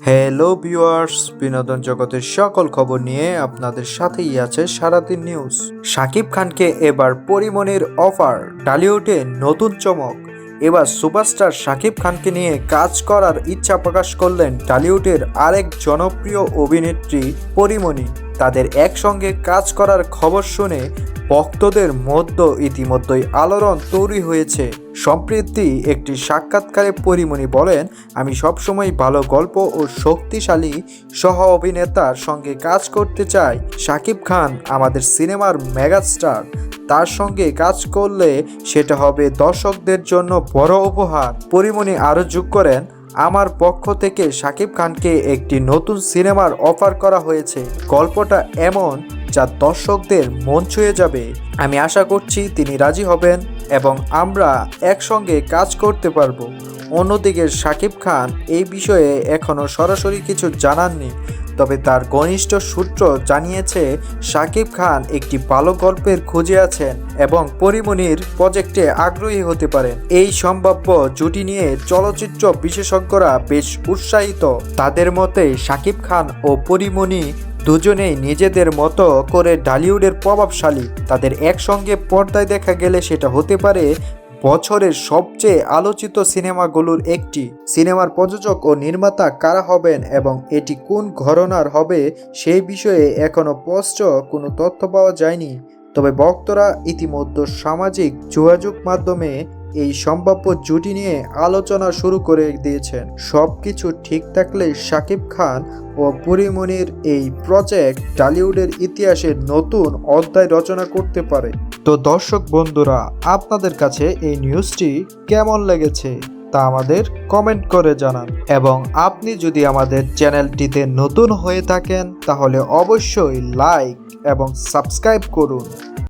Hello viewers বিনোদন জগতের সকল খবর নিয়ে আপনাদের সাথেই আছে সারাদিন নিউজ শাকিব খানকে এবার পরিমণির অফার টালিউডে নতুন চমক। এবার সুপারস্টার শাকিব খানকে নিয়ে কাজ করার ইচ্ছা প্রকাশ করলেন টলিউডের আরেক জনপ্রিয় অভিনেত্রী পরিমণি। তাদের একসঙ্গে কাজ করার খবর শুনে ভক্তদের মধ্য ইতিমধ্যেই আলোড়ন তৈরি হয়েছে। সম্প্রতি একটি সাক্ষাৎকারে পরিমণি বলেন, আমি সবসময় ভালো গল্প ও শক্তিশালী সহ অভিনেতার সঙ্গে কাজ করতে চাই। শাকিব খান আমাদের সিনেমার মেগাস্টার। তার সঙ্গে কাজ করলে সেটা হবে দর্শকদের জন্য বড় উপহার। পরিমণি আরও যোগ করেন, আমার পক্ষ থেকে শাকিব খানকে একটি নতুন সিনেমার অফার করা হয়েছে। গল্পটা এমন যা দর্শকদের মন ছুঁয়ে যাবে। আমি আশা করছি তিনি রাজি হবেন এবং আমরা একসঙ্গে কাজ করতে পারব। অন্যদিকে শাকিব খান এই বিষয়ে এখনও সরাসরি কিছু জানাননি, তবে তার ঘনিষ্ঠ সূত্র জানিয়েছে শাকিব খান একটি ভালো গল্পের খুঁজে আছেন এবং পরিমণির প্রজেক্টে আগ্রহী হতে পারেন। এই সম্ভাব্য জুটি নিয়ে চলচ্চিত্র বিশেষজ্ঞরা বেশ উৎসাহিত। তাদের মতে শাকিব খান ও পরিমণি দুজনেই নিজেদের মতো করে ডালিউডের প্রভাবশালী। তাদের একসঙ্গে পর্দায় দেখা গেলে সেটা হতে পারে বছরের সবচেয়ে আলোচিত সিনেমাগুলোর একটি। সিনেমার প্রযোজক ও নির্মাতা কারা হবেন এবং এটি কোন ঘরনার হবে সেই বিষয়ে এখনও স্পষ্ট কোনো তথ্য পাওয়া যায়নি। তবে বক্তরা ইতিমধ্যে সামাজিক যোগাযোগ মাধ্যমে এই সম্ভাব্য জুটি নিয়ে আলোচনা শুরু করে দিয়েছেন। সব কিছু ঠিক থাকলে শাকিব খান ও পরিমণির এই প্রজেক্ট টলিউডের ইতিহাসে নতুন অধ্যায় রচনা করতে পারে। তো দর্শক বন্ধুরা, আপনাদের কাছে এই নিউজটি কেমন লেগেছে তা আমাদের কমেন্ট করে জানান। এবং আপনি যদি আমাদের চ্যানেলটিতে নতুন হয়ে থাকেন, তাহলে অবশ্যই লাইক এবং সাবস্ক্রাইব করুন।